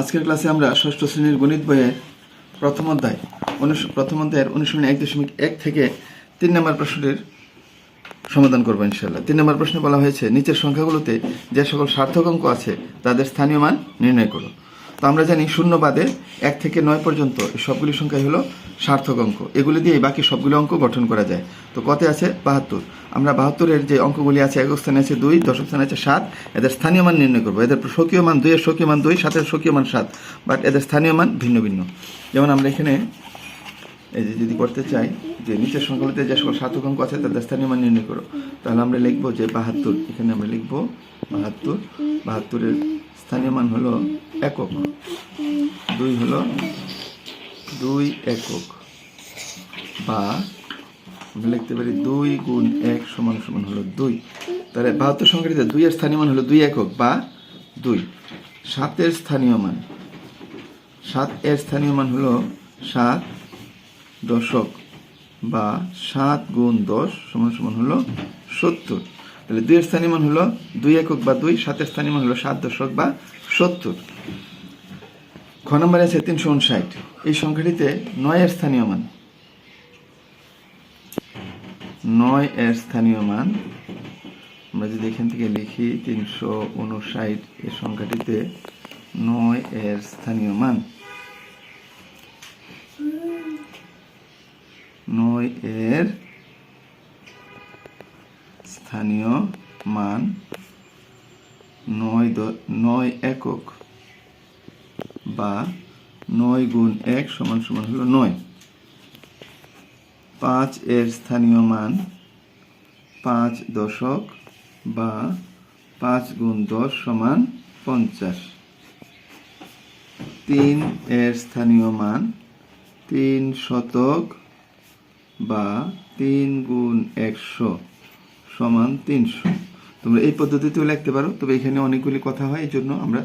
আজকের ক্লাসে আমরা ষষ্ঠ শ্রেণির গণিত বইয়ের প্রথম অধ্যায় প্রথম অধ্যায়ের অনুশীলন এক দশমিক এক থেকে তিন নম্বর প্রশ্নটির সমাধান করব ইনশাল্লাহ তিন নম্বর প্রশ্নে বলা হয়েছে, নিচের সংখ্যাগুলোতে যে সকল সার্থক অঙ্ক আছে, তাদের স্থানীয় মান নির্ণয় করো। তো আমরা জানি শূন্য বাদে এক থেকে নয় পর্যন্ত সবগুলি সংখ্যাই হলো সার্থক অঙ্ক। এগুলি দিয়ে বাকি সবগুলো অঙ্ক গঠন করা যায়। তো কতে আছে? বাহাত্তর। আমরা বাহাত্তরের যে অঙ্কগুলি আছে এক স্থানে আছে দুই দশম স্থানে আছে সাত, এদের স্থানীয় মান নির্ণয় করব। এদের স্বকীয় মান দুইয়ের স্বকীয় মান দুই, সাতের স্বকীয় মান সাত বাট এদের স্থানীয় মান ভিন্ন ভিন্ন। যেমন আমরা এখানে এই যে যদি করতে চাই, যে নিচের সংখ্যাগুলিতে যে সকল সার্থক অঙ্ক আছে, তাদের স্থানীয় মান নির্ণয় করো। তাহলে আমরা লিখব যে বাহাত্তর, এখানে আমরা লিখব বাহাত্তর। বাহাত্তরের স্থানীয় মান হলো একক। দুই হলো দুই একক। বা আমরা লিখতে পারি দুই গুণ এক সমান সমান হলো দুই। তাহলে বাহাত্তর সংখ্যাটিতে দুইয়ের স্থানীয় মান হলো দুই একক বা দুই। সাতের স্থানীয় মান। সাত এর স্থানীয় মান হলো সাত দশক বা সাত গুণ দশ সমান সমান হলো সত্তর। তাহলে দুইয়ের স্থানীয় মান হলো দুই একক বা দুই, সাতের স্থানীয় মান হলো সাত দশক বা সত্তর। খ নম্বরে আছে তিনশো উনষাট। এই সংখ্যাটিতে নয়ের স্থানীয় মান। নয় এর স্থানীয় মান, আমরা যদি এখান থেকে লিখি তিনশো উনষাট, এই সংখ্যাটিতে নয় এর স্থানীয় মান। নয় এর স্থানীয় মান নয় নয় একক বা নয় গুণ এক সমান সমান হলো নয়। পাঁচ এর স্থানীয় মান পাঁচ দশক বা পাঁচ গুণ দশ সমান পঞ্চাশ। তিন এর স্থানীয় মান তিন শতক বা তিন গুণ একশো। সমান তিনশো। তোমরা এই পদ্ধতিতেও লিখতে পারো, তবে এখানে অনেকগুলি কথা হয় এই জন্য আমরা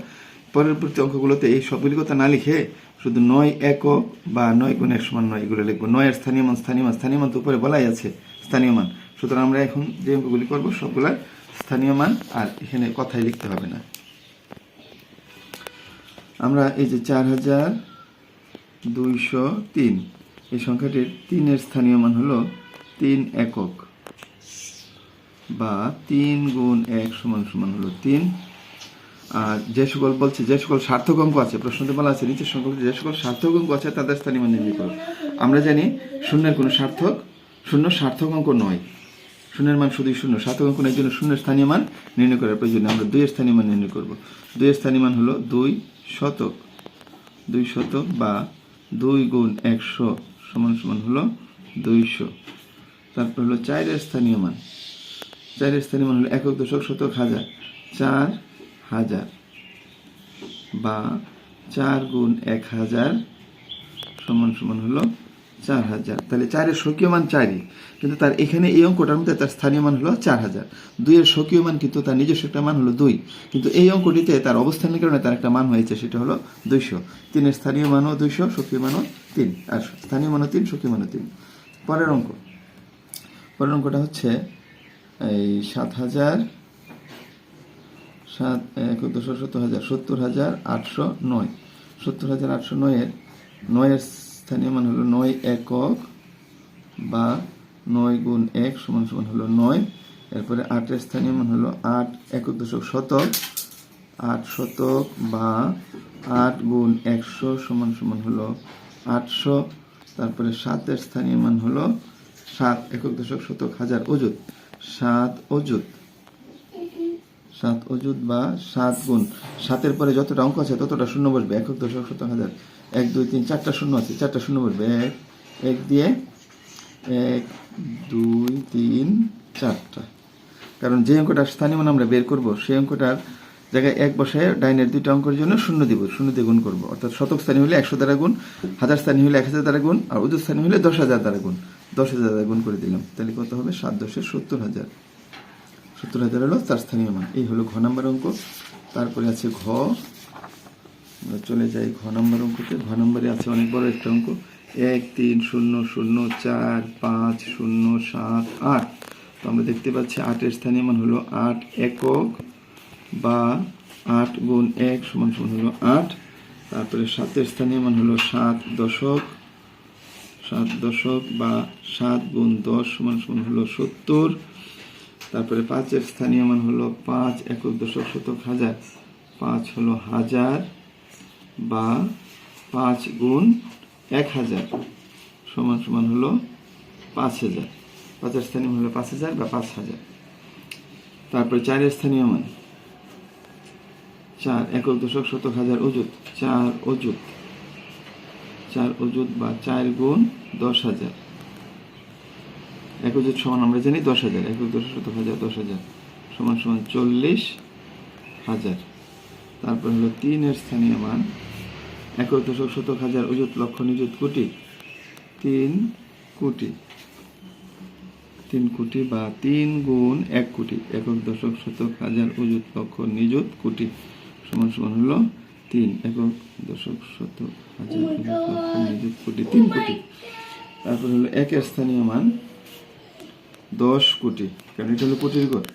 পরবর্তী অঙ্কগুলোতে এই সবগুলি কথা না লিখে শুধু নয় একক বা নয় গুণ এক সমান নয় এগুলো লিখব। নয়ের স্থানীয় মান স্থানীয় মান স্থানীয় মান তো উপরে বলাই আছে, স্থানীয় মান। সুতরাং আমরা এখন যে অঙ্কগুলি করব সবগুলার স্থানীয় মান আর এখানে কথাই লিখতে হবে না। আমরা এই যে চার হাজার দুইশো তিন, এই সংখ্যাটির তিনের স্থানীয় মান হলো তিন একক। বা তিন গুণ এক সমান সমান হলো তিন। আর যে সকল বলছে, যে সকল সার্থক অঙ্ক আছে প্রশ্নতে বলা আছে, নিচের সংখ্যা যে সকল সার্থক অঙ্ক আছে, তাদের স্থানীয় মান নির্ণয় করো। আমরা জানি শূন্যের কোনো সার্থক, শূন্য সার্থক অঙ্ক নয়। শূন্যের মান শুধুই শূন্য, সার্থক অঙ্ক নয় জন্য শূন্যের স্থানীয় মান নির্ণয় করার প্রয়োজন আমরা দুইয়ের স্থানীয় মান নির্ণয় করব। দুইয়ের স্থানীয় মান হলো দুই শতক। দুই শতক বা দুই গুণ একশো সমান সমান হলো দুইশো। তারপর হলো চারের স্থানীয় মান। চারের স্থানীয় মান হলো একক দশক শতক হাজার। চার হাজার বা চার গুণ এক হাজার সমান সমান হলো চার হাজার। তাহলে চারের স্বকীয় মান চারই, কিন্তু তার এখানে এই অঙ্কটার মধ্যে তার স্থানীয় মান হলো চার হাজার। দুইয়ের স্বকীয় মান কিন্তু তার নিজস্ব একটা মান হলো দুই, কিন্তু এই অঙ্কটিতে তার অবস্থানের কারণে তার একটা মান হয়েছে, সেটা হলো দুইশো। তিনের স্থানীয় মানও দুইশো, স্বকীয় মানও তিন, আর স্থানীয় মানও তিন, স্বকীয় মানও তিন। পরের অঙ্ক। পরের অঙ্কটা হচ্ছে এই সাত হাজার, সাত, এক, দশ সত্তর হাজার সত্তর হাজার আটশো নয়। সত্তর হাজার আটশো নয়ের নয়ের স্থানীয় মান হলো নয় একক বা নয় গুণ এক সমান সমান হলো নয়। এরপরে আটের স্থানীয় মান হলো আট একক দশক শতক আট শতক বা আট গুণ একশো সমান সমান হলো আটশো। তারপরে সাতের স্থানীয় মান হলো সাত একক দশক শতক হাজার অযুত সাত অযুত। সাত অযুত বা সাত গুণ। সাতের পরে যতটা অঙ্ক আছে ততটা শূন্য বসবে। একক দশক শত হাজার। এক, দুই, তিন, চারটা শূন্য আছে, চারটা শূন্য বসবে। এক এক দিয়ে এক, দুই, তিন, চারটা। কারণ যে অঙ্কটার স্থানীয় মান আমরা বের করব, সেই অঙ্কটার জায়গায় এক বসায় ডাইনের দুইটা অঙ্কের জন্য শূন্য দিব, শূন্য দিয়ে গুণ করব। অর্থাৎ শতক স্থানীয় হলে একশো দ্বারা গুণ, হাজার স্থানীয় হলে এক হাজার দ্বারা গুণ, আর অযুত স্থানীয় হলে দশ হাজার দ্বারা গুণ। দশ হাজার গুণ করে দিলাম। তাহলে কত হবে? সাত দশে সত্তর হাজার। সত্তর হাজার হলো তার স্থানীয় মান। এই হলো ঘ নম্বর অঙ্ক। তারপরে আছে ঘ। চলে যাই ঘ নম্বর অঙ্কতে। ঘ নম্বরে আছে অনেক বড় একটা অঙ্ক। এক, তিন, শূন্য শূন্য, চার, পাঁচ, শূন্য, সাত, আট। তো আমরা দেখতে পাচ্ছি আটের স্থানীয় মান হলো আট একক বা আট গুণ এক সমান সমান হলো আট। তারপরে সাতের স্থানীয় মান হলো সাত দশক। সাত দশক বা সাত গুণ দশ সমান সমান হলো সত্তর। তারপরে পাঁচের স্থানীয় মান হলো পাঁচ, একক দশক শতক হাজার। পাঁচ হলো হাজার বা পাঁচ গুণ এক হাজার সমান সমান হলো পাঁচ হাজার। পাঁচের স্থানীয় হলো পাঁচ হাজার বা পাঁচ হাজার। তারপরে চারের স্থানীয় মান। চার, একক দশক শতক হাজার অযুত। চার অযুত। চার অযুত বা চার গুণ দশ হাজার। এক অযুত সমান, আমরা জানি দশ হাজার। একক দশক শতক হাজার, দশ হাজার সমান সমান চল্লিশ হাজার। তারপর হলো তিনের স্থানীয় মান। একক দশক শতক হাজার অযুত লক্ষ নিযুত কোটি। তিন কোটি। তিন কোটি বা তিন গুণ এক কোটি। একক দশক শতক হাজার অযুত লক্ষ নিযুত কোটি। সমান সমান হলো তিন একক দশক শতক হাজার নিযুত কোটি তিন কোটি। তারপর হলো একের স্থানীয় মান দশ কোটি। কারণ এটা হলো কোটির গড়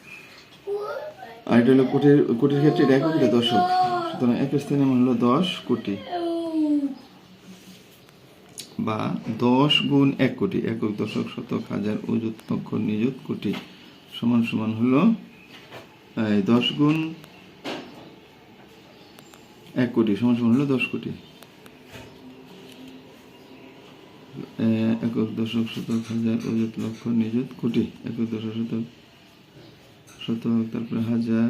আর এটা হলো কোটির কোটির ক্ষেত্রে এটা একক এটা দশক। সুতরাং একের স্থানীয় মান হলো দশ কোটি। বা দশ গুণ এক কোটি একক দশক শতক হাজার অযুত লক্ষ নিযুত কোটি। সমান সমান হলো দশ গুণ এক কোটি, সমান সমান হলো দশ কোটি। একক দশক শতক হাজার অযুত লক্ষ নিযুত কোটি। একক দশক শতক শতক, তারপরে হাজার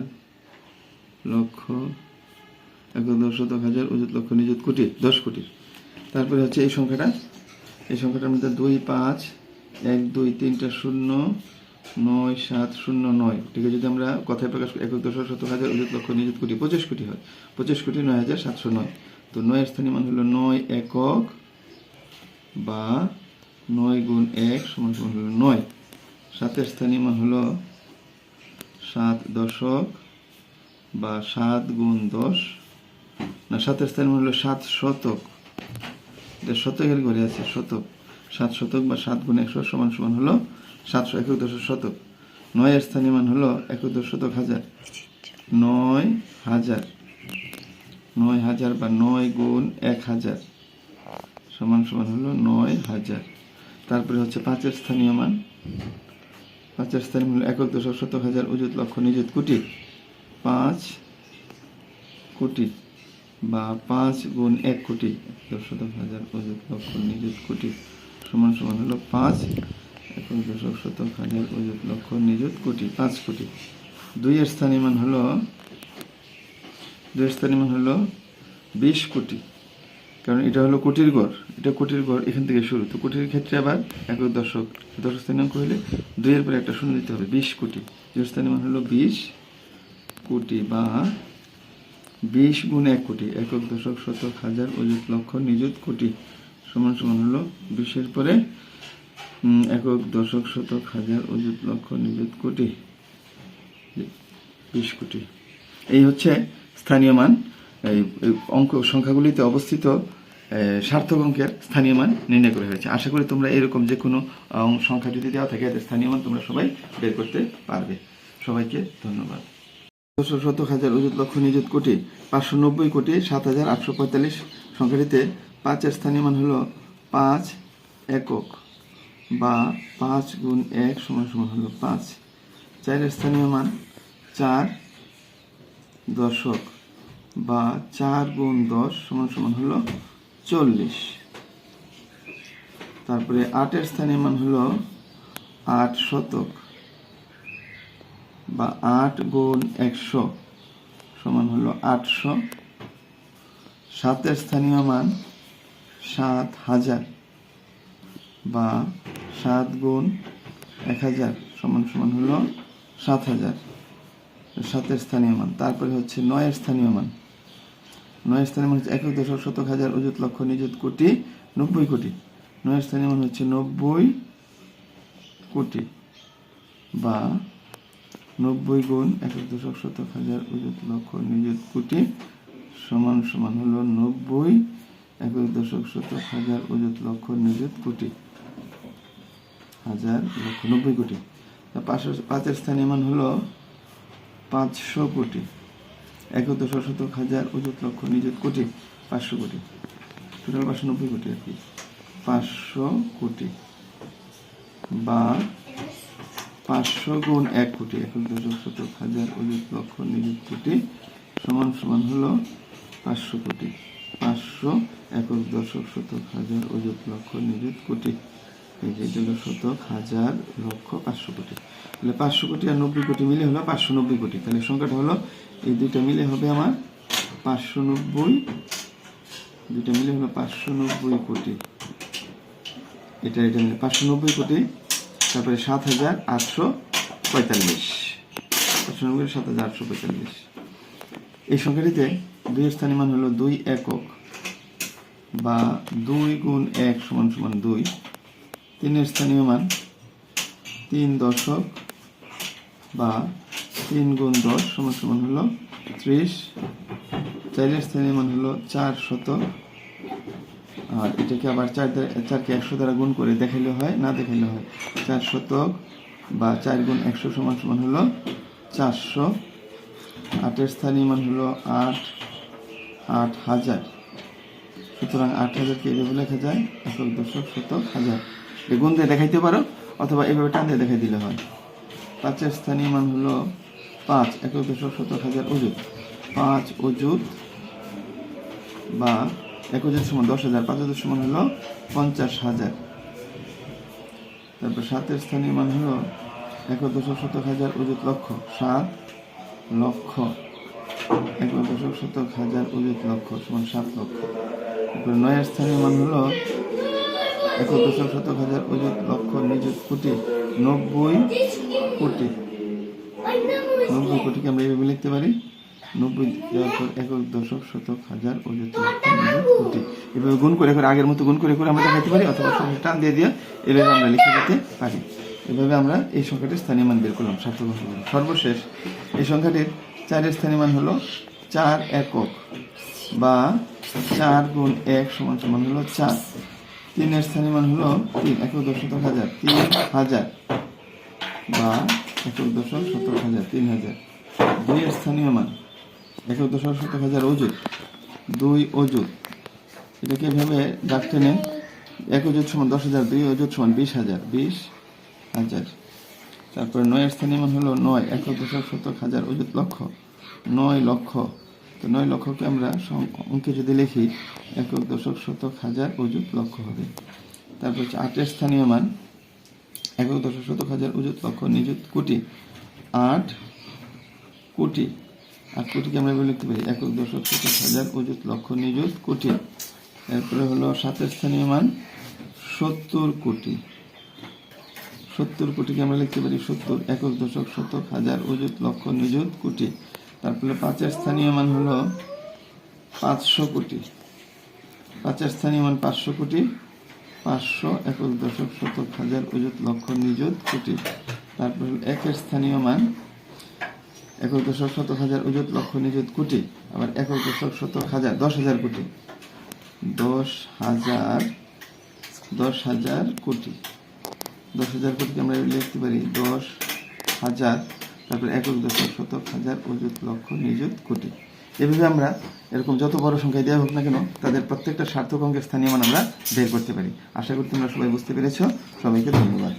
লক্ষ, একক দশ শতক হাজার অযুত লক্ষ নিযুত কোটি, দশ কোটি। তারপরে হচ্ছে এই সংখ্যাটা। এই সংখ্যাটার মধ্যে দুই পাঁচ, এক, দুই, তিনটা শূন্য নয় সাত শূন্য নয়। আছে যদি আমরা কথায় প্রকাশ করি একক দশক শতক হাজার অযুত লক্ষ নিযুত কোটি, পঁচিশ কোটি হয়। পঁচিশ কোটি নয় হাজার সাতশো নয়। তো নয়ের স্থানীয় মান হলো নয় একক বা নয় গুণ এক সমান সমান হলো নয়। সাতের স্থানীয় মান হলো সাত দশক বা সাত গুণ দশ। না, সাতের স্থানীয় মান হলো সাত শতক। শতকের ঘরে আছে, শতক। সাত শতক বা সাত গুণ একশো সমান সমান হলো সাতশো একক দশ শতক নয়ের স্থানীয় মান হলো একক দশ শতক হাজার। নয় হাজার। নয় হাজার বা নয় গুণ এক হাজার। সমান সমান হলো নয় হাজার। তারপরে হচ্ছে পাঁচের স্থানীয় মান পাঁচের স্থানীয় হলো একক শতক হাজার অযুত লক্ষ নিযুত কোটি। পাঁচ কোটি বা পাঁচ গুণ এক কোটি। দশ শতক হাজার অযুত লক্ষ নিযুত কোটি। সমান সমান হলো পাঁচ একক দশক শতক হাজার অযুত লক্ষ নিযুত কোটি, পাঁচ কোটি। দুইয়ের স্থানীয় মান হলো দুইয়ের স্থানীয় মান হলো বিশ কোটি। কারণ এটা হলো কোটির গড় এটা কোটির গড় এখান থেকে শুরু। তো কোটির ক্ষেত্রে আবার একক দশক দশক স্থানীয় হইলে দুইয়ের পরে একটা শূন্য দিতে হবে। বিশ কোটি। দুইয়ের স্থানীয় মান হলো বিশ কোটি বা বিশ গুণ এক কোটি। একক দশক শতক হাজার, অযুত লক্ষ, নিযুত কোটি সমান সমান হলো বিশের পরে একক দশক শতক হাজার অযুত লক্ষ নিযুত কোটি। বিশ কোটি। এই হচ্ছে স্থানীয় মান। এই অঙ্ক সংখ্যাগুলিতে অবস্থিত সার্থক অঙ্কের স্থানীয় মান নির্ণয় করা হয়েছে। আশা করি তোমরা এরকম যে কোনো সংখ্যা যদি দেওয়া থাকে স্থানীয় মান তোমরা সবাই বের করতে পারবে। সবাইকে ধন্যবাদ। দুশো শতক হাজার অযুত লক্ষ নিযুত কোটি, পাঁচশো নব্বই কোটি, সাত হাজার আটশো পঁয়তাল্লিশ সংখ্যাটিতে পাঁচের স্থানীয় মান হলো পাঁচ একক। বা পাঁচ গুণ এক সমান সমান হলো পাঁচ। চারের স্থানীয় মান চার দশক বা চার গুণ দশ সমান সমান হলো চল্লিশ। তারপরে আটের স্থানীয় মান হলো আট শতক বা আট গুণ একশো সমান হলো আটশো। সাতের স্থানীয় মান সাত হাজার বা সাত গুণ এক হাজার সমান সমান হলো সাত হাজার। সাতের স্থানীয় মান। তারপরে হচ্ছে নয়ের স্থানীয় মান। নয়ের স্থানীয় মান হচ্ছে একক দশক শতক হাজার অযুত লক্ষ নিযুত কোটি নব্বই কোটি। নয়ের স্থানীয় মান হচ্ছে নব্বই কোটি বা নব্বই গুণ একক দশক শতক হাজার অযুত লক্ষ নিযুত কোটি সমান সমান হলো নব্বই একক দশক শতক হাজার অযুত লক্ষ নিযুত কোটি। হাজার লক্ষ নব্বই কোটি। পাঁচশো পাঁচের স্থানীয় মান হলো পাঁচশো কোটি। এক দশক শতক হাজার অযুত লক্ষ নিযুত কোটি, পাঁচশো কোটি। টোটাল পাঁচশো নব্বই কোটি আর কি। পাঁচশো কোটি বা পাঁচশো গুণ এক কোটি। একক দশক শতক হাজার অযুত লক্ষ নিযুত কোটি সমান সমান হলো পাঁচশো কোটি। পাঁচশো একক দশক শতক হাজার অযুত লক্ষ নিযুত কোটি। এই যে এটা শতক হাজার লক্ষ পাঁচশো কোটি। তাহলে পাঁচশো কোটি আর নব্বই কোটি মিলে হলো পাঁচশো নব্বই কোটি। তাহলে সংখ্যাটা হলো, এই দুইটা মিলে হবে আমার পাঁচশো নব্বই, দুইটা মিলে হলো পাঁচশো নব্বই কোটি। এটা এটা মিলে পাঁচশো নব্বই কোটি, তারপরে সাত হাজার আটশো পঁয়তাল্লিশ। পাঁচশো নব্বই সাত হাজার আটশো পঁয়তাল্লিশ। এই সংখ্যাটিতে দুই স্থানীয় মান হলো দুই একক বা দুই গুণ এক সমান সমান দুই। তিনের স্থানীয় মান তিন দশক বা তিন গুণ দশ সমান সমান হলো ত্রিশ। চারের স্থানীয় মান হলো চার শতক। আর এটাকে আবার চার চারকে একশো দ্বারা গুণ করে দেখাইলে হয়, না দেখাইলে হয়। চার শতক বা চার গুণ একশো সমান সমান হলো চারশো। আটের স্থানীয় মান হলো আট আট হাজার। সুতরাং আট হাজারকে এভাবে লেখা যায়? একক দশক শতক হাজার। গুণ দিয়ে দেখাইতে পারো, অথবা এভাবে টান দিয়ে দেখাই দিলে হয়। পাঁচের স্থানীয় মান হলো পাঁচ, একক দশক শতক হাজার অযুত। পাঁচ অযুত বা এক অযুত সমান দশ হাজার পাঁচ অযুত সমান হলো পঞ্চাশ হাজার। তারপর সাতের স্থানীয় মান হলো এক দশক শতক হাজার অযুত লক্ষ, সাত লক্ষ। এক দশক শতক হাজার অযুত লক্ষ সমান সাত লক্ষ। তারপর নয়ের স্থানীয় মান হলো এক দশক শতক হাজার অযুত লক্ষ নিযুত কোটি নব্বই কোটি। নব্বই কোটিকে আমরা এইভাবে লিখতে পারি। নব্বই দশক শতক হাজার লক্ষ কোটি। এভাবে গুণ করে আগের মতো গুণ করে আমরা পারি দিয়ে দিয়ে এভাবে আমরা লিখে পারি। এভাবে আমরা এই স্থানীয় মান বের করলাম সর্বশেষ এই সংখ্যাটির চারের স্থানীয় মান হলো চার একক বা চার গুণ এক সমান সমান হলো চার। তিনের স্থানীয় মান হলো তিন, একক দশ শতক হাজার, তিন হাজার বা একক দশক শতক হাজার, তিন হাজার। দুইয়ের স্থানীয় মান, একক দশক শতক হাজার অজুত, দুই অজুত। এটাকে এভাবে ডাক টেনে এক অজুত সমান দশ হাজার, দুই অজুত সমান বিশ হাজার বিশ হাজার। তারপরে নয়ের স্থানীয় মান হলো নয় একক দশক শতক হাজার অযুত লক্ষ। নয় লক্ষ। তো নয় লক্ষকে আমরা অঙ্কে যদি লিখি একক দশক শতক হাজার অযুত লক্ষ হবে। তারপর হচ্ছে আটের স্থানীয় মান একক দশক শতক হাজার অযুত লক্ষ নিযুত কোটি। আট কোটি। আট কোটিকে আমরা লিখতে পারি একক দশক শতক হাজার অযুত লক্ষ নিযুত কোটি। এরপরে হলো সাতের স্থানীয় মান সত্তর কোটি। সত্তর কোটিকে আমরা লিখতে পারি? সত্তর একক দশক, শতক, হাজার, অযুত, লক্ষ, নিযুত কোটি। তারপরে পাঁচের স্থানীয় মান হলো পাঁচশো কোটি। পাঁচের স্থানীয় মান পাঁচশো কোটি, পাঁচশো একক দশক, শতক, হাজার, অযুত, লক্ষ, নিযুত কোটি। তারপর হলো একের স্থানীয় মান একক দশক, শতক, হাজার, অযুত, লক্ষ, নিযুত কোটি। আবার একক দশক, শতক, হাজার, দশ হাজার কোটি। দশ হাজার দশ হাজার কোটি। দশ হাজার কোটিকে আমরা লিখতে পারি? দশ হাজার, তারপর একক দশক শতক হাজার অযুত লক্ষ নিযুত কোটি। এভাবে আমরা এরকম যত বড় সংখ্যায় দেওয়া হোক না কেন, তাদের প্রত্যেকটা সার্থক অঙ্কের স্থানীয় মান আমরা বের করতে পারি। আশা করি তোমরা সবাই বুঝতে পেরেছ। সবাইকে ধন্যবাদ।